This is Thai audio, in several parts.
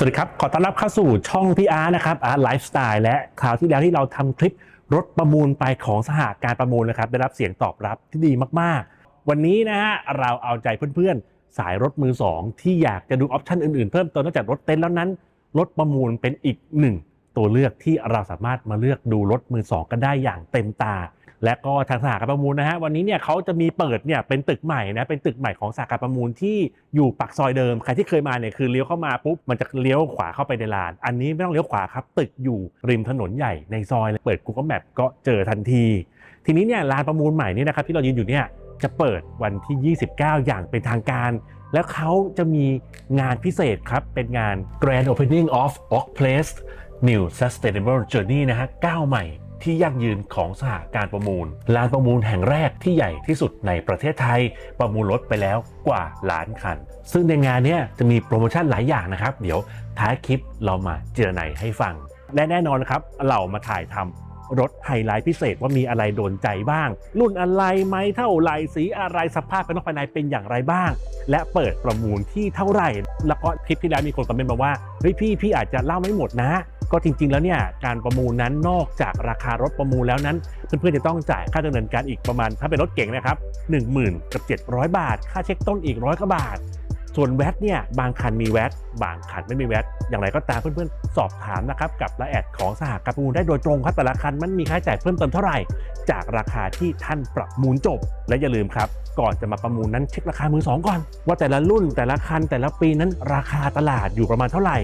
สวัสดีครับ ขอต้อนรับเข้าสู่ช่องพี่อาร์นะครับอาร์ไลฟ์สไตล์และคราวที่แล้วที่เราทำคลิปรถประมูลไปของสหการประมูลนะครับ ได้รับเสียงตอบรับที่ดีมากๆ วันนี้นะฮะเราเอาใจเพื่อนๆ สายรถมือ 2 ที่อยากจะดูออปชันอื่นๆ เพิ่มเติมนอกจากรถเต็นท์แล้วนั้น รถประมูลเป็นอีกหนึ่งตัวเลือกที่เราสามารถมาเลือกดูรถมือสองกันได้อย่างเต็มตา และก็ทางสหการประมูลนะฮะวันนี้เนี่ยเขาจะมีเปิดเนี่ยเป็นตึกใหม่นะเป็นตึกใหม่ของสหการประมูลที่อยู่ปากซอยเดิมใครที่เคยมาเนี่ยคือเลี้ยวเข้ามาปุ๊บมันจะเลี้ยวขวาเข้าไปในลาน อันนี้ไม่ต้องเลี้ยวขวาครับตึกอยู่ริมถนนใหญ่ในซอยเลยเปิด Google Map ก็เจอทันที ทีนี้เนี่ยลานประมูลใหม่นี่นะครับที่เรายืนอยู่เนี่ยจะเปิดวันที่ 29 อย่างเป็นทางการ แล้วเขาจะมีงานพิเศษครับ เป็นงาน Grand Opening of Oak Place New Sustainable Journey นะฮะก้าวใหม่ ที่ยั่งยืนของสหการประมูลลานประมูลแห่งแรกที่ใหญ่ที่สุดในประเทศไทย ประมูลรถไปแล้วกว่าล้านคัน ซึ่งในงานนี้จะมีโปรโมชั่นหลายอย่างนะครับ เดี๋ยวท้ายคลิปเรามาเจรไนให้ฟัง และแน่นอนนะครับเรามาถ่ายทำรถไฮไลท์พิเศษว่ามีอะไรโดนใจบ้าง รุ่นอะไรไหมเท่าไรสีอะไรสภาพภายนอกภายในเป็นอย่างไรบ้าง และเปิดประมูลที่เท่าไหร่ แล้วก็คลิปที่แล้วมีคนคอมเมนต์มาว่าเฮ้ยพี่พี่อาจจะเล่าไม่หมดนะ ก็จริง ๆ แล้วเนี่ยการประมูลนั้นนอกจากราคารถประมูลแล้วนั้น เพื่อนๆจะต้องจ่ายค่าดำเนินการอีกประมาณ ถ้าเป็นรถเก๋งนะครับ10,000กับ700 บาท ค่าเช็คต้นอีกร้อยกว่าบาท ส่วนแวตเนี่ยบางคันมีแวตบางคันไม่มีแวตอย่างไรก็ตามเพื่อนๆ สอบถามนะครับกับละเอียดของสหการประมูลได้โดยตรงครับแต่ละคันมันมีค่าใช้จ่ายเพิ่มเติมเท่าไหร่ จากราคาที่ท่านประมูลจบ และอย่าลืมครับก่อนจะมาประมูลนั้นเช็คราคามือสองก่อน ว่าแต่ละรุ่นแต่ละคันแต่ละปีนั้นราคาตลาดอยู่ประมาณเท่าไหร่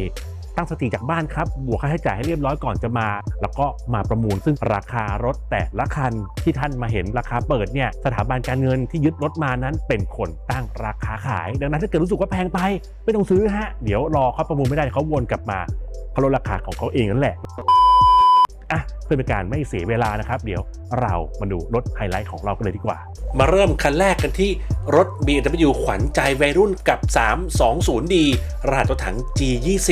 ตั้งสติจากบ้านครับ บวกค่าใช้จ่ายให้เรียบร้อยก่อนจะมา แล้วก็มาประมูล ซึ่งราคารถแต่ละคันที่ท่านมาเห็นราคาเปิดเนี่ยสถาบันการเงินที่ยึดรถมานั้นเป็นคนตั้งราคาขาย ดังนั้นถ้าเกิดรู้สึกว่าแพงไป ไม่ต้องซื้อฮะ เดี๋ยวรอเขาประมูลไม่ได้เขาวนกลับมาเขาลดราคาของเขาเองนั่นแหละ อะเพื่อเป็นการไม่เสียเวลานะครับ เดี๋ยวเรามาดูรถไฮไลท์ของเรากันเลยดีกว่า มาเริ่มคันแรกกันที่รถ BMW ขวัญใจวัยรุ่นกับ 320D รหัสตัวถัง G20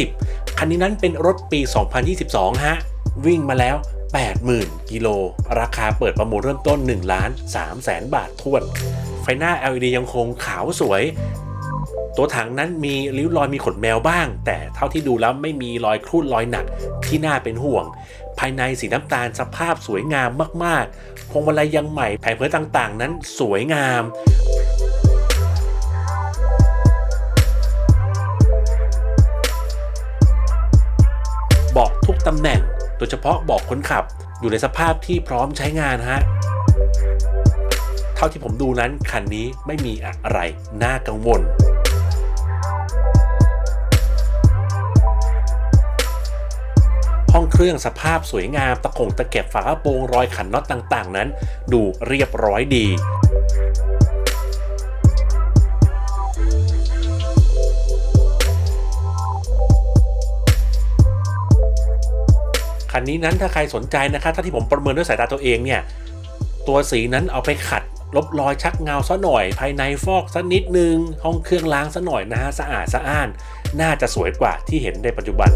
คันนี้นั้นเป็นรถปี 2022 ฮะ วิ่งมาแล้ว 80,000 กิโล ราคาเปิดประมูลเริ่มต้น1ล้าน3แสนบาททวน ไฟหน้า LED ยังคงขาวสวย ตัวถังนั้นมีริ้วรอยมีขนแมวบ้าง แต่เท่าที่ดูแล้วไม่มีรอยครูดรอยหนักที่น่าเป็นห่วง ภายในสีน้ำตาลสภาพสวยงามมากๆ พวงมาลัยยังใหม่แผงเพลต่างๆ นั้นสวยงามเบาะทุกตำแหน่ง โดยเฉพาะเบาะคนขับ อยู่ในสภาพที่พร้อมใช้งานฮะ เท่าที่ผมดูนั้นคันนี้ไม่มีอะไรน่ากังวล รื่องสภาพสวยงามตะขงตะเก็บฝากระโปรงรอยขันน็อตต่างๆ นั้น ดูเรียบร้อยดีคันนี้นั้นถ้าใครสนใจนะครับถ้าที่ผมประเมินด้วยสายตาตัวเองเนี่ย ตัวสีนั้นเอาไปขัด ลบรอยชักเงาซะหน่อย ภายในฟอกสักนิดนึง ห้องเครื่องล้างซะหน่อยนะฮะสะอาดสะอ้าน น่าจะสวยกว่าที่เห็นในปัจจุบัน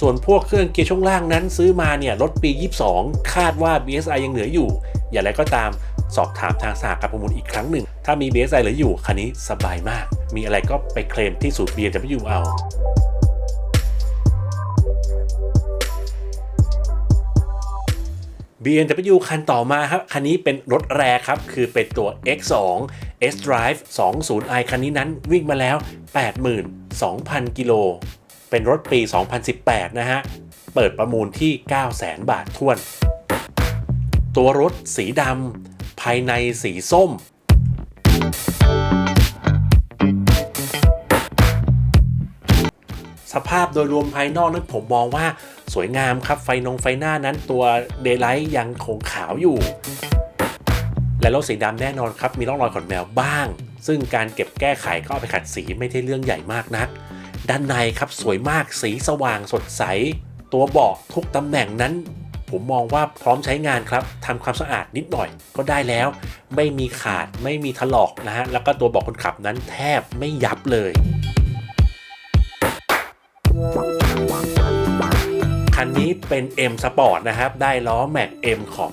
ส่วนพวกเครื่องเกียร์ช่วงล่างนั้นซื้อมาเนี่ยรถปี 22 คาดว่า BSI ยังเหลืออยู่ อย่างไรก็ตามสอบถามทางสหการประมูลอีกครั้งหนึ่ง ถ้ามี BSI เหลืออยู่คันนี้สบายมาก มีอะไรก็ไปเคลมที่ศูนย์ BMW เอา BMW คันต่อมาครับ คันนี้เป็นรถแรครับ คือเป็นตัว X2 S Drive 20i คันนี้นั้นวิ่งมาแล้ว 82,000 กิโล เป็นรถปี 2018 นะฮะ เปิดประมูลที่ 900,000 บาททวน ตัวรถสีดำภายในสีส้ม สภาพโดยรวมภายนอกนั้นผมมองว่าสวยงามครับไฟนงไฟหน้านั้นตัวเดย์ไลท์ยังคงขาวอยู่ และรถสีดำแน่นอนครับ มีร่องรอยขนแมวบ้าง ซึ่งการเก็บแก้ไขก็เอาไปขัดสีไม่ใช่เรื่องใหญ่มากนัก ด้านในครับสวยมากสีสว่างสดใส ตัวเบาะทุกตำแหน่งนั้น ผมมองว่าพร้อมใช้งานครับทำความสะอาดนิดหน่อยก็ได้แล้ว ไม่มีขาดไม่มีถลอกนะฮะแล้วก็ตัวเบาะคนขับนั้นแทบไม่ยับเลยคันนี้เป็น M Sport นะครับ ได้ล้อแม็ก M ขอบ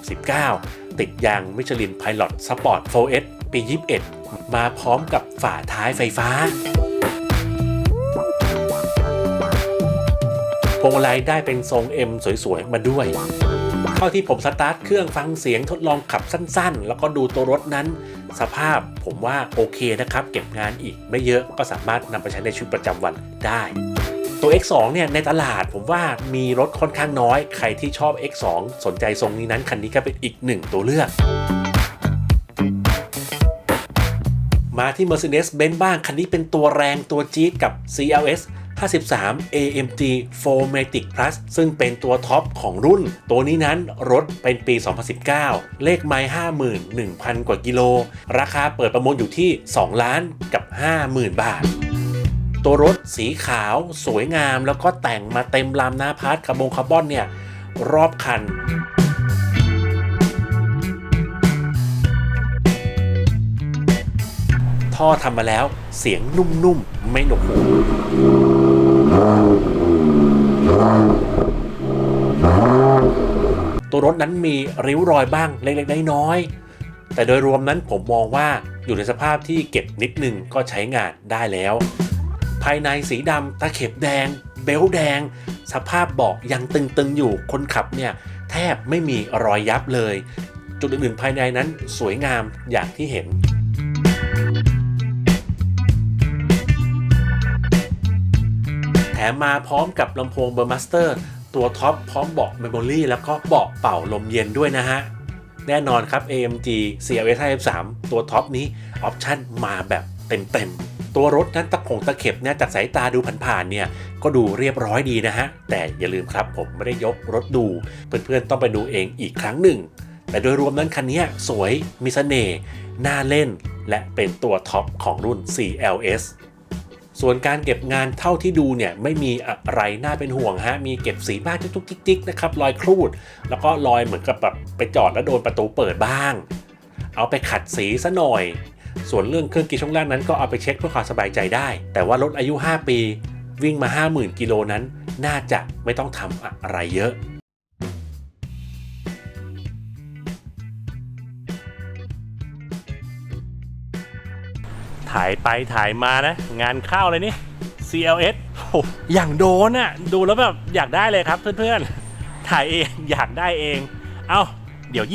19 ติดยางมิชลิน Pilot Sport 4S ปี 21 มาพร้อมกับฝาท้ายไฟฟ้า พวงมาลัยได้เป็นทรง M สวยๆ มาด้วย เท่าที่ผมสตาร์ทเครื่องฟังเสียงทดลองขับสั้นๆ แล้วก็ดูตัวรถนั้น สภาพผมว่าโอเคนะครับ เก็บงานอีกไม่เยอะก็สามารถนำไปใช้ในชีวิตประจำวันได้ ตัว X2 เนี่ยในตลาดผมว่ามีรถค่อนข้างน้อย ใครที่ชอบ X2 สนใจทรงนี้นั้นคันนี้ก็เป็นอีกหนึ่งตัวเลือกมาที่ Mercedes-Benz บ้าง คันนี้เป็นตัวแรงตัวจี๊ดกับ CLS 53 AMG 4matic Plus ซึ่งเป็นตัวท็อปของรุ่น ตัวนี้นั้นรถเป็นปี 2019 เลขไมล์51,000 กว่ากิโล ราคาเปิดประมูลอยู่ที่ 2 ล้านกับ 50,000 บาทตัวรถสีขาวสวยงามแล้วก็แต่งมาเต็มลำหน้าพาร์ทคาร์บอนคาร์บอนเนี่ย รอบคัน ท่อทำมาแล้ว เสียงนุ่มๆ ไม่หนวกหูตัวรถนั้นมีริ้วรอยบ้างเล็กๆ น้อยๆ แต่โดยรวมนั้นผมมองว่าอยู่ในสภาพที่เก็บนิดนึงก็ใช้งานได้แล้ว ภายในสีดำตะเข็บแดง เบลต์แดง สภาพเบาะยังตึงๆ อยู่คนขับเนี่ย แทบไม่มีรอยยับเลย จุดอื่นๆภายในนั้นสวยงามอย่างที่เห็น มมาพร้อมกับลำโพงเบอร์มาสเตอร์ตัวท็อปพร้อมเบาะเมมโมรี่แล้วก็เบาะเป่าลมเย็นด้วยนะฮะ แน่นอนครับ AMG CLS 53ตัวท็อปนี้ออปชั่นมาแบบเต็มๆตัวรถนั้นตะขงตะเข็บเนี่ยจากสายตาดูผ่านๆเนี่ยก็ดูเรียบร้อยดีนะฮะ แต่อย่าลืมครับผมไม่ได้ยกรถดู เพื่อนๆต้องไปดูเองอีกครั้งหนึ่ง แต่โดยรวมนั้นคันนี้สวยมีเสน่ห์น่าเล่น และเป็นตัวท็อปของรุ่น CLS ส่วนการเก็บงานเท่าที่ดูเนี่ยไม่มีอะไรน่าเป็นห่วงฮะ มีเก็บสีบ้างทุกๆจิกๆนะครับรอยครูด แล้วก็รอยเหมือนกับแบบไปจอดแล้วโดนประตูเปิดบ้าง เอาไปขัดสีซะหน่อย ส่วนเรื่องเครื่องกีช่องล่างนั้นก็เอาไปเช็คเพื่อความสบายใจได้ แต่ว่ารถอายุ 5 ปี วิ่งมา 50,000 กิโลนั้น น่าจะไม่ต้องทำอะไรเยอะ ถ่ายไปถ่ายมานะ งานเข้าเลยนี่ CLS โอ้อย่างโดนอะดูแล้วแบบอยากได้เลยครับเพื่อนๆ ถ่ายเองอยากได้เอง เอาเดี๋ยว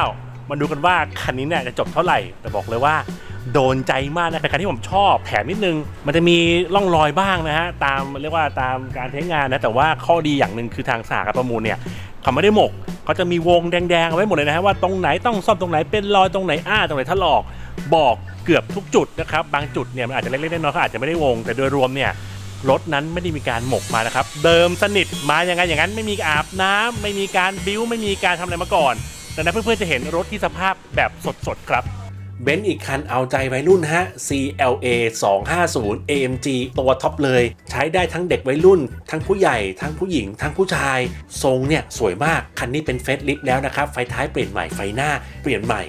29 มาดูกันว่าคันนี้เนี่ยจะจบเท่าไหร่ แต่บอกเลยว่าโดนใจมากนะเป็นคันที่ผมชอบแถมนิดนึง มันจะมีร่องรอยบ้างนะฮะ ตามเรียกว่าตามการใช้งานนะ แต่ว่าข้อดีอย่างหนึ่งคือทางสหการประมูลเนี่ยเขาไม่ได้หมกเขาจะมีวงแดงๆเอาไว้หมดเลยนะฮะว่าตรงไหนต้องซ่อมตรงไหนเป็นรอยตรงไหนอ้าตรงไหนถลอก บอกเกือบทุกจุดนะครับ บางจุดเนี่ยมันอาจจะเล็กๆน้อยๆเขาอาจจะไม่ได้วง แต่โดยรวมเนี่ยรถนั้นไม่ได้มีการหมกมานะครับ เดิมสนิทมาอย่างไงอย่างนั้นไม่มีอาบน้ำไม่มีการบิ้วไม่มีการทำอะไรมาก่อนดังนั้นเพื่อนๆจะเห็นรถที่สภาพแบบสดๆครับเบนซ์อีกคันเอาใจวัยรุ่นฮะ CLA 250 AMG ตัวท็อปเลย ใช้ได้ทั้งเด็กวัยรุ่น ทั้งผู้ใหญ่ ทั้งผู้หญิง ทั้งผู้ชาย ทรงเนี่ย สวยมาก คันนี้เป็นเฟสลิฟแล้วนะครับ ไฟท้ายเปลี่ยนใหม่ไฟหน้าเปลี่ยนใหม่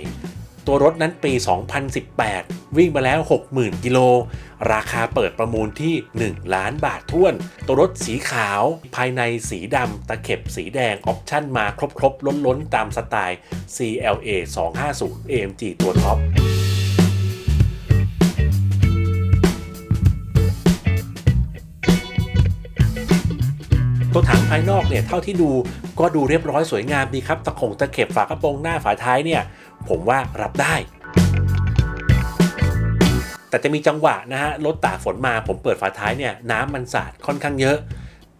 ตัวรถนั้นปี 2018 วิ่งมาแล้ว 60,000 กิโล ราคาเปิดประมูลที่ 1 ล้านบาทท้วน ตัวรถสีขาว ภายในสีดำ ตะเข็บสีแดง ออปชั่นมาครบๆล้นๆตามสไตล์ CLA 250 AMG ตัวท็อปตัวถังภายนอกเนี่ยเท่าที่ดูก็ดูเรียบร้อยสวยงามดีครับ ตะขงตะเข็บฝากระโปรงหน้าฝาท้ายเนี่ย ผมว่ารับได้ แต่จะมีจังหวะนะฮะรถตากฝนมาผมเปิดฝาท้ายเนี่ยน้ำมันสาดค่อนข้างเยอะ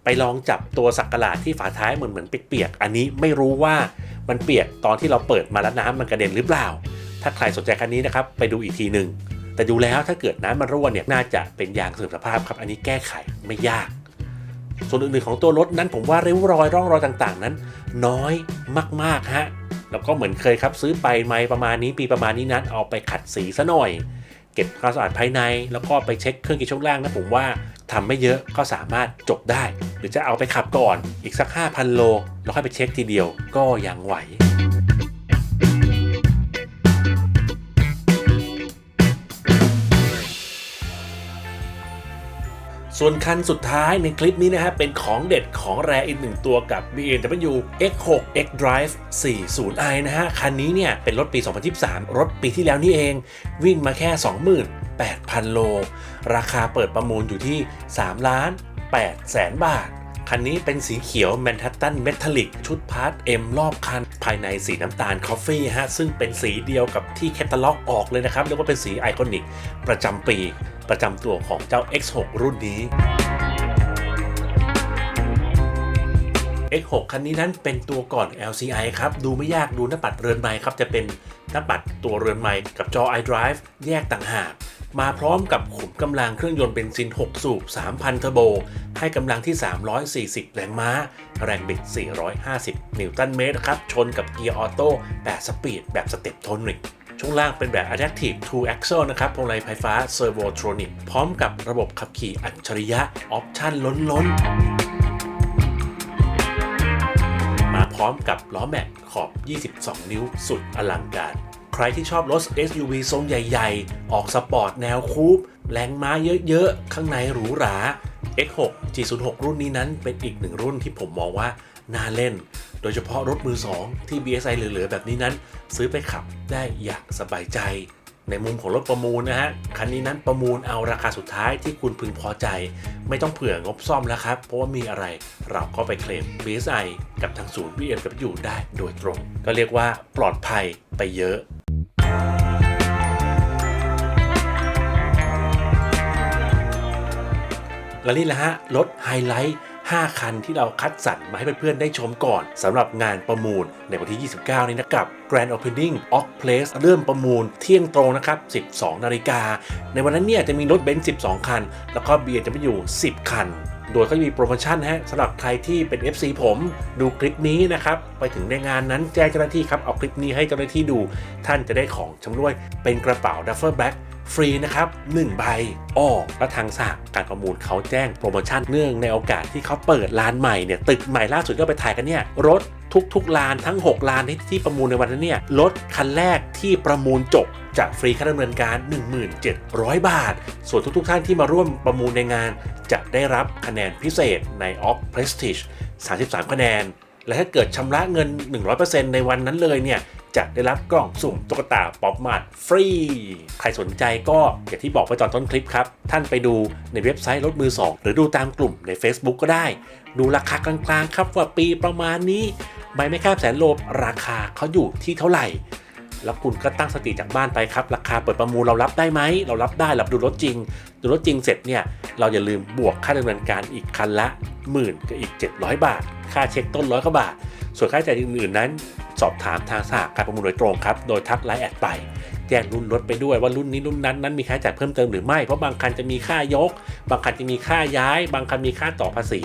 ไปลองจับตัวสักกะลาดที่ฝาท้ายเหมือนเหมือนเปียกๆอันนี้ไม่รู้ว่ามันเปียกตอนที่เราเปิดมาแล้วน้ำมันกระเด็นหรือเปล่า ถ้าใครสนใจคันนี้นะครับไปดูอีกทีหนึ่งแต่ดูแล้วถ้าเกิดน้ำมันรั่วเนี่ยน่าจะเป็นยางเสื่อมสภาพครับ อันนี้แก้ไขไม่ยาก ส่วนอื่นๆของตัวรถนั้นผมว่าริ้วรอยร่องรอยต่างๆ นั้น น้อยมากๆฮะ แล้วก็เหมือนเคยครับซื้อไปไม่ประมาณนี้ปีประมาณนี้นั้นเอาไปขัดสีซะหน่อย เก็บความสะอาดภายใน แล้วก็ไปเช็คเครื่องกีช่วงล่างนะผมว่าทำไม่เยอะก็สามารถจบได้ หรือจะเอาไปขับก่อนอีกสัก 5,000 โล แล้วค่อยไปเช็คทีเดียวก็ยังไหว ส่วนคันสุดท้ายในคลิปนี้นะฮะเป็นของเด็ดของแรอีกหนึ่งตัวกับ BMW X6 X Drive 40i นะฮะ คันนี้เนี่ยเป็นรถปี 2023 รถปีที่แล้วนี่เอง วิ่งมาแค่ 28,000 โล ราคาเปิดประมูลอยู่ที่ 3 ล้าน8แสนบาท คันนี้เป็นสีเขียวแมนฮัตตันเมทัลลิกชุดพาร์ท M รอบคัน ภายในสีน้ำตาลคอฟฟี่ฮะ ซึ่งเป็นสีเดียวกับที่แคตตาล็อกออกเลยนะครับ เรียกว่าเป็นสีไอคอนิกประจำปี ประจำตัวของเจ้า X6 รุ่นนี้ X6 คันนี้นั้นเป็นตัวก่อน LCI ครับ ดูไม่ยากดูหน้าปัดเรือนไม้ครับ จะเป็นหน้าปัดตัวเรือนไม้กับจอ iDrive แยกต่างหาก มาพร้อมกับขุมกำลังเครื่องยนต์เบนซิน 6 สูบ 3,000 เทอร์โบ ให้กำลังที่ 340 แรงม้า แรงบิด 450 นิวตันเมตรครับ ชนกับเกียร์ออโต้8สปีด แบบสเต็ปโทนิกช่วงล่างเป็นแบบ Adaptive Two Axle นะครับพวงมาลัยไฟฟ้า Servotronic พร้อมกับระบบขับขี่อัจฉริยะ ออปชั่นล้นๆ มาพร้อมกับล้อแม็กขอบ 22 นิ้วสุดอลังการ รที่ชอบรถ SUV ทรงใหญ่ ๆ ออกสปอร์ตแนวคูปแรงม้าเยอะๆ ข้างในหรูหรา X6 G06 รุ่นนี้นั้นเป็นอีกหนึ่งรุ่นที่ผมมองว่าน่าเล่น โดยเฉพาะรถมือ 2 ที่ BSI เหลือๆ แบบนี้นั้น ซื้อไปขับได้อย่างสบายใจ ในมุมของรถประมูลนะฮะ คันนี้นั้นประมูลเอาราคาสุดท้ายที่คุณพึงพอใจ ไม่ต้องเผื่องบซ่อมแล้วครับ เพราะว่ามีอะไรเราก็ไปเคลม BSI กับทางศูนย์ BMW ได้โดยตรง ก็เรียกว่าปลอดภัยไปเยอะ และนี่แหละฮะรถไฮไลท์ 5 คันที่เราคัดสรรมาให้เพื่อนๆได้ชมก่อนสำหรับงานประมูลในวันที่ 29 นี้นะกับ Grand Opening of Place เริ่มประมูลเที่ยงตรงนะครับ 12 นาฬิกา ในวันนั้นเนี่ยจะมีรถเบนซ์ 12 คัน แล้วก็ BMW 10 คัน โดยเขาจะมีโปรโมชั่นฮะสำหรับใครที่เป็น FC ผมดูคลิปนี้นะครับ ไปถึงในงานนั้นแจ้งเจ้าหน้าที่ครับ เอาคลิปนี้ให้เจ้าหน้าที่ดู ท่านจะได้ของชำร่วยเป็นกระเป๋า Duffer Bag ฟรี ฟรีนะครับ1ใบอ้อและทางสหการประมูลเขาแจ้งโปรโมชั่นเนื่องในโอกาสที่เขาเปิดลานใหม่เนี่ยตึกใหม่ล่าสุดก็ไปถ่ายกันเนี่ยรถทุกๆลานทั้ง 6 ลานที่ที่ประมูลในวันนั้นเนี่ยรถคันแรกที่ประมูลจบจะฟรีค่าดำเนินการ 1700 บาท ส่วนทุกๆท่านที่มาร่วมประมูลในงาน จะได้รับคะแนนพิเศษใน Off Prestige 33 คะแนน และถ้าเกิดชำระเงิน 100%ในวันนั้นเลยเนี่ย จะได้รับกล่องสุ่มตุ๊กตาป๊อปมาร์ทฟรี ใครสนใจก็อย่างที่บอกไปตอนต้นคลิปครับ ท่านไปดูในเว็บไซต์รถมือ 2 หรือดูตามกลุ่มใน Facebook ก็ได้ ดูราคากลางๆ ครับว่าปีประมาณนี้ใบไม่ข้ามแสนโลราคาเขาอยู่ที่เท่าไหร่ แล้วคุณก็ตั้งสติจากบ้านไปครับ ราคาเปิดประมูลเรารับได้ไหม เรารับได้เราดูรถจริง ดูรถจริงเสร็จเนี่ยเราอย่าลืมบวกค่าดำเนินการอีกคันละหมื่นกับอีก 700 บาท ค่าเช็คต้นร้อยกว่าบาท ส่วนค่าใช้จ่ายอื่นๆนั้น สอบถามทางสหการประมูลโดยตรงครับ โดยทักไลน์แอดไป แจ้งรุ่นรถไปด้วยว่ารุ่นนี้รุ่นนั้นนั้นมีค่าจ่ายเพิ่มเติมหรือไม่ เพราะบางคันจะมีค่ายก บางคันจะมีค่าย้าย บางคันมีค่าต่อภาษี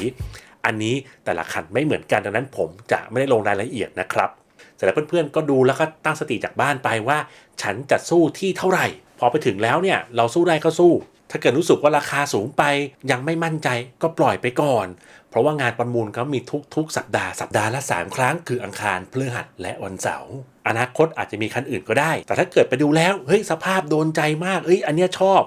อันนี้แต่ละคันไม่เหมือนกันดังนั้นผมจะไม่ได้ลงรายละเอียดนะครับเสร็จแล้วเพื่อนๆก็ดูแล้วก็ตั้งสติจากบ้านไปว่า ฉันจะสู้ที่เท่าไหร่ พอไปถึงแล้วเนี่ยเราสู้ได้ก็สู้ ถ้าเกิดรู้สึกว่าราคาสูงไปยังไม่มั่นใจก็ปล่อยไปก่อน เพราะว่างานประมูลเขามีทุกๆ สัปดาห์สัปดาห์ละ 3 ครั้ง คืออังคารพฤหัสและวันเสาร์อนาคตอาจจะมีคันอื่นก็ได้ แต่ถ้าเกิดไปดูแล้วเฮ้ยสภาพโดนใจมากเอ้ยอันเนี้ยชอบ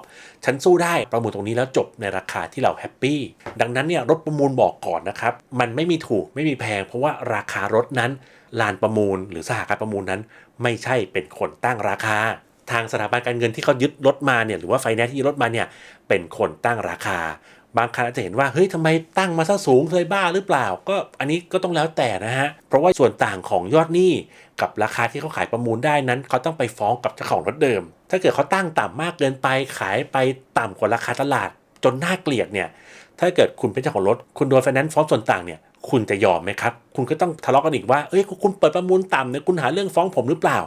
ฉันสู้ได้ประมูลตรงนี้แล้วจบในราคาที่เราแฮปปี้ดังนั้นเนี่ยรถประมูลบอกก่อนนะครับมันไม่มีถูกไม่มีแพง เพราะว่าราคารถนั้นลานประมูลหรือสหการประมูลนั้น ไม่ใช่เป็นคนตั้งราคา ทางสถาบันการเงินที่เขายึดรถมาเนี่ยหรือว่าไฟแนนซ์ที่ยึดรถมาเนี่ยเป็นคนตั้งราคา บางคันอาจจะเห็นว่าเฮ้ยทำไมตั้งมาซะสูงเลยบ้าหรือเปล่า ก็อันนี้ก็ต้องแล้วแต่นะฮะเพราะว่าส่วนต่างของยอดหนี้กับราคาที่เขาขายประมูลได้นั้นเขาต้องไปฟ้องกับเจ้าของรถเดิม ถ้าเกิดเขาตั้งต่ำมากเกินไปขายไปต่ำกว่าราคาตลาดจนน่าเกลียดเนี่ยถ้าเกิดคุณเป็นเจ้าของรถ คุณโดนไฟแนนซ์ฟ้องส่วนต่างเนี่ย คุณจะยอมไหมครับ คุณก็ต้องทะเลาะกันอีกว่า เอ้ย คุณเปิดประมูลต่ำเนี่ย คุณหาเรื่องฟ้องผมหรือเปล่า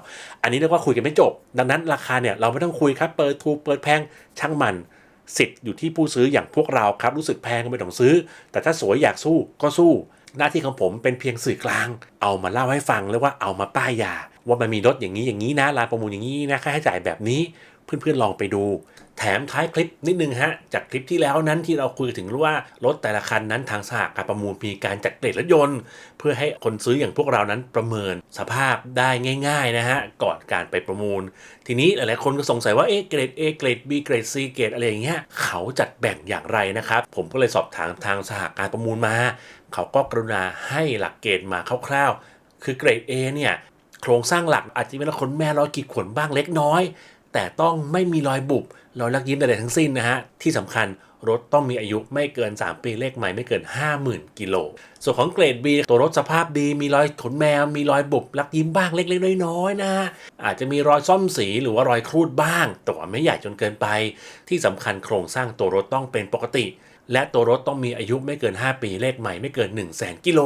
อันนี้เรียกว่าคุยกันไม่จบ ดังนั้นราคาเนี่ยเราไม่ต้องคุยครับ เปิดถูก เปิดแพง ช่างมัน สิทธิ์อยู่ที่ผู้ซื้ออย่างพวกเราครับ รู้สึกแพงก็ไม่ต้องซื้อ แต่ถ้าสวยอยากสู้ก็สู้ หน้าที่ของผมเป็นเพียงสื่อกลาง เอามาเล่าให้ฟังแล้วว่าเอามาป้ายยา ว่ามันมีรถอย่างนี้อย่างนี้นะรานประมูลอย่างนี้นะ ค่าใช้จ่ายแบบนี้ เพื่อนๆลองไปดู แถมท้ายคลิปนิดนึงฮะ จากคลิปที่แล้วนั้นที่เราคุยถึงว่ารถแต่ละคันนั้นทางสหการประมูลมีการจัดเกรดรถยนต์ เพื่อให้คนซื้ออย่างพวกเรานั้นประเมินสภาพได้ง่าย ๆนะฮะก่อนการไปประมูล ทีนี้หลายๆคนก็สงสัยว่าเอ๊ะเกรด A เกรด B เกรด C เกรดอะไรอย่างเงี้ยเขาจัดแบ่งอย่างไรนะครับผมก็เลยสอบถามทางสหการประมูลมา เขาก็กรุณาให้หลักเกณฑ์มาคร่าวๆ คือเกรด A เนี่ยโครงสร้างหลักอาจจะมีรอยขนแม่รอยขีดขวนบ้างเล็กน้อย แต่ต้องไม่มีรอยบุบรอยลักยิ้มใดๆทั้งสิ้นนะฮะ ที่สำคัญรถต้องมีอายุไม่เกิน 3 ปีเลขใหม่ไม่เกิน 50,000 กิโล ส่วนของเกรด B ตัวรถสภาพดีมีรอยขนแมว มีรอยบุบลักยิ้มบ้างเล็กๆน้อยๆนะฮะอาจจะมีรอยซ่อมสีหรือว่ารอยครูดบ้าง แต่ว่าไม่ใหญ่จนเกินไป ที่สำคัญโครงสร้างตัวรถต้องเป็นปกติ และตัวรถต้องมีอายุไม่เกิน 5 ปีเลขใหม่ไม่เกิน 1 0 0 0 0แกิโล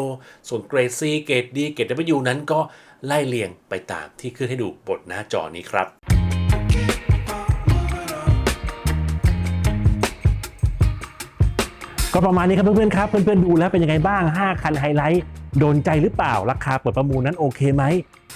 ส่วนเกรด C เกรด D เกรด W นั้นก็ไล่เลียงไปตามที่ขึ้นให้ดูบนหน้าจอนี้ครับ ก็ประมาณนี้ครับเพื่อนๆครับเพื่อนๆดูแล้วเป็นยังไงบ้าง 5 คันไฮไลท์โดนใจหรือเปล่าราคาเปิดประมูลนั้นโอเคไหม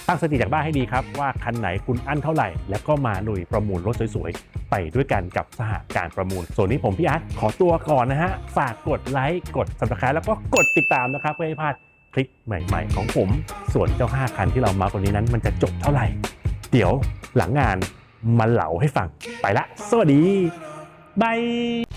ตั้งสติจากบ้านให้ดีครับ ว่าคันไหนคุณอั้นเท่าไหร่ แล้วก็มาลุยประมูลรถสวยๆ ไปด้วยกันกับสหการประมูล ส่วนนี้ผมพี่อาร์ตขอตัวก่อนนะฮะ ฝากกดไลค์กด subscribe แล้วก็กดติดตามนะครับ เพื่อให้พลาดคลิปใหม่ๆ ของผม ส่วนเจ้า 5 คันที่เรามาวันนี้นั้นมันจะจบเท่าไหร่ เดี๋ยวหลังงานมาเหลาให้ฟังไปละ สวัสดีบาย